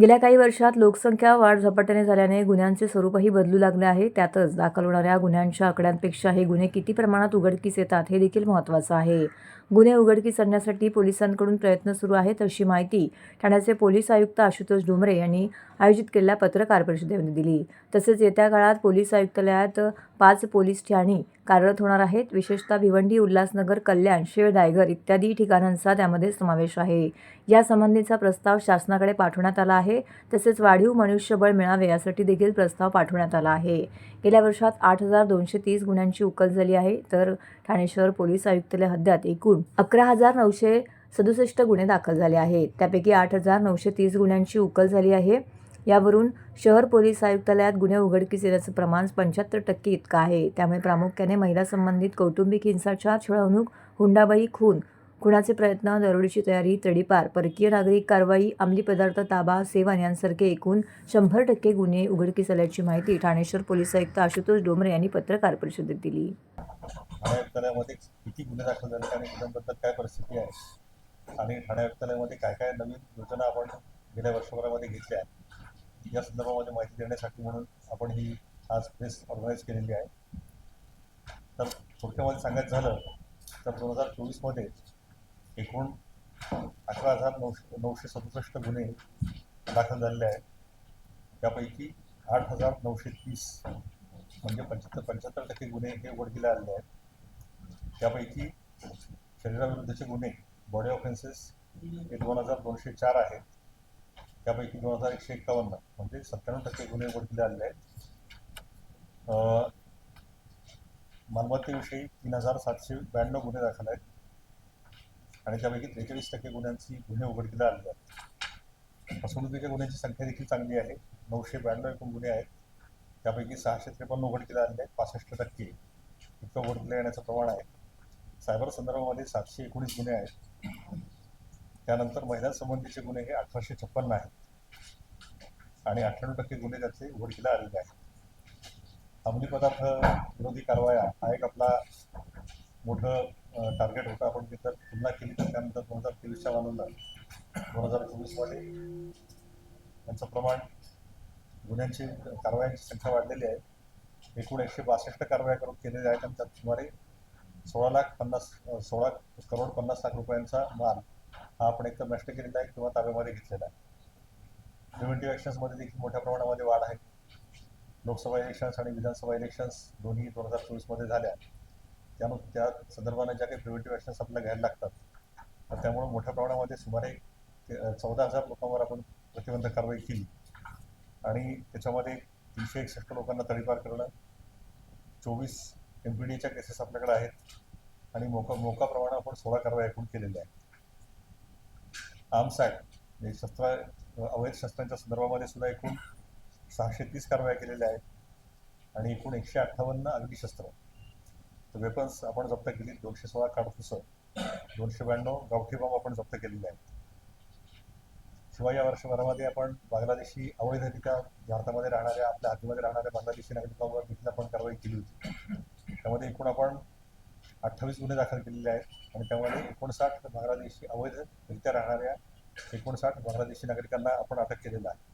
गेल्या काही वर्षात लोकसंख्या वाढ झपाट्याने झाल्याने गुन्ह्यांचे स्वरूपही बदलू लागले आहे. त्यातच दाखल होणाऱ्या गुन्ह्यांच्या आकड्यांपेक्षा हे गुन्हे किती प्रमाणात उघडकीस येतात हे देखील महत्त्वाचं आहे. गुन्हे उघडकीस आणण्यासाठी पोलिसांकडून प्रयत्न सुरू आहेत अशी माहिती ठाण्याचे पोलीस आयुक्त आशुतोष डुमरे यांनी आयोजित केलेल्या पत्रकार परिषदेमध्ये दिली. तसेच येत्या काळात पोलीस आयुक्तालयात पाच पोलीस ठाणी कार्यरत होणार आहेत. विशेषतः भिवंडी उल्हासनगर कल्याण शेळ डायगर इत्यादी ठिकाणांचा त्यामध्ये समावेश आहे. यासंबंधीचा प्रस्ताव शासनाकडे पाठवण्यात आला आहे. तसेच वाढीव मनुष्यबळ मिळावे यासाठी देखील प्रस्ताव पाठवण्यात आला आहे. गेल्या वर्षात आठ हजार दोनशे तीस गुन्ह्यांची उकल झाली आहे. तर ठाणे शहर पोलीस आयुक्तालय हद्द्यात एकूण अकरा हजार नऊशे सदुसष्ट गुन्हे दाखल झाले आहेत. त्यापैकी आठ हजार नऊशे तीस गुन्ह्यांची उकल झाली आहे. यावरून शहर पोलीस आयुक्तालयात गुन्हे उघडकीस येण्याचं प्रमाण पंच्याहत्तर टक्के इतकं आहे. त्यामुळे प्रामुख्याने महिला संबंधित कौटुंबिक हिंसाचार छळवणूक हुंडाबाई खून खुणाचे प्रयत्न दरोडीची तयारी तडीपार परकीय नागरिक कारवाई अंमली पदार्थ ताबा सेवन यांसारखे एकूण शंभर टक्के गुन्हे उघडकीस आल्याची माहिती ठाणेश्वर पोलीस आयुक्त आशुतोष डोंबरे यांनी पत्रकार परिषदेत दिली. ठाणे आयुक्तालयामध्ये किती गुन्हे दाखल झाले आणि गुन्ह्यांबद्दल काय परिस्थिती आहे? आणि ठाणे आयुक्तालयामध्ये काय काय नवीन योजना आपण गेल्या वर्षभरामध्ये घेतल्या या संदर्भामध्ये माहिती देण्यासाठी म्हणून आपण ही आज प्रेस ऑर्गनाईज केलेली आहे. तर थोडक्यामध्ये सांगायचं झालं तर दोन हजार चोवीसमध्ये एकूण अकरा हजार नऊशे नऊशे सदुसष्ट गुन्हे दाखल झालेले आहेत. त्यापैकी आठ हजार नऊशे तीस म्हणजे पंच्याहत्तर पंच्याहत्तर टक्के गुन्हे हे उघडकीला आलेले आहेत. त्यापैकी शरीराविरुद्धचे गुन्हे बॉडी ऑफेन्सेस हे दोन हजार दोनशे चार आहेत. त्यापैकी दोन हजार एकशे एक्कावन्न म्हणजे सत्त्याण्णव टक्के गुन्हे उघडकीला आलेले आहेत. मालमत्तेविषयी तीन हजार सातशे ब्याण्णव गुन्हे दाखल आहेत. आणि त्यापैकी त्रेचाळीस टक्के गुन्ह्यांची गुन्हे उघडकीला आलेले आहेत. फसवणुकीच्या गुन्ह्यांची संख्या देखील चांगली आहे. नऊशे ब्याण्णव एकूण गुन्हे आहेत. त्यापैकी सहाशे त्रेपन्न उघडकीला आलेले आहेत. पासष्ट टक्के इतकं उघडकीला येण्याचं प्रमाण आहे. सायबर संदर्भामध्ये सातशे एकोणीस गुन्हे आहेत. त्यानंतर महिलांसंबंधीचे गुन्हे हे अठराशे छप्पन्न आहेत. आणि अठ्ठ्याण्णव टक्के गुन्हे त्याचे उघडकीला आलेले आहेत. अंमली पदार्थ विरोधी कारवाया हा एक आपला मोठं टार्गेट होता. आपण तिथं तुलना केली तर त्यानंतर दोन हजार तेवीसच्या मानून दोन हजार चोवीसमध्ये त्यांचं प्रमाण गुन्ह्यांची कारवायांची संख्या वाढलेली आहे. एकूण एकशे बासष्ट कारवाया करून केलेल्या आहेत आणि त्यात सुमारे सोळा लाख पन्नास सोळा करोड पन्नास लाख रुपयांचा माल हा आपण एकतर नष्ट केलेला आहे किंवा ताब्यामध्ये घेतलेला आहे. प्रिव्हेंटिव्ह ॲक्शन्समध्ये देखील मोठ्या प्रमाणामध्ये वाढ आहे. लोकसभा इलेक्शन्स आणि विधानसभा इलेक्शन्स दोन्ही दोन हजार चोवीसमध्ये झाल्या. त्यानु त्या संदर्भाने ज्या काही प्रिव्हेंटिव्ह ॲक्शन्स आपल्याला घ्यायला लागतात तर त्यामुळे मोठ्या प्रमाणामध्ये सुमारे चौदा हजार लोकांवर आपण प्रतिबंधक कारवाई केली. आणि त्याच्यामध्ये तीनशे एकसष्ट लोकांना तडीपार करणं चोवीस एम पी डीच्या केसेस आपल्याकडे आहेत. आणि मोका मोका प्रमाणे आपण सोळा कारवाई एकूण केलेल्या आहेत. आर्म्स ॲक्ट म्हणजे शस्त्र अवैध शस्त्रांच्या संदर्भामध्ये सुद्धा एकूण सहाशे तीस कारवाया केलेल्या आहेत. आणि एकूण एकशे अठ्ठावन्न अग्निशस्त्र तर वेपन्स आपण जप्त केली दोनशे सोळा काडतुसं दोनशे ब्याण्णव गावठी बॉम्ब आपण जप्त केलेले आहेत. शिवाय या वर्षभरामध्ये आपण बांगलादेशी अवैधरित्या भारतामध्ये राहणाऱ्या आपल्या हद्दीमध्ये राहणाऱ्या बांगलादेशी नागरिकांवर देखील आपण कारवाई केली होती. त्यामध्ये एकूण आपण अठ्ठावीस गुन्हे दाखल केलेले आहेत. आणि त्यामध्ये एकोणसाठ बांगलादेशी अवैधरित्या राहणाऱ्या एकोणसाठ बांगलादेशी नागरिकांना आपण अटक केलेलं आहे.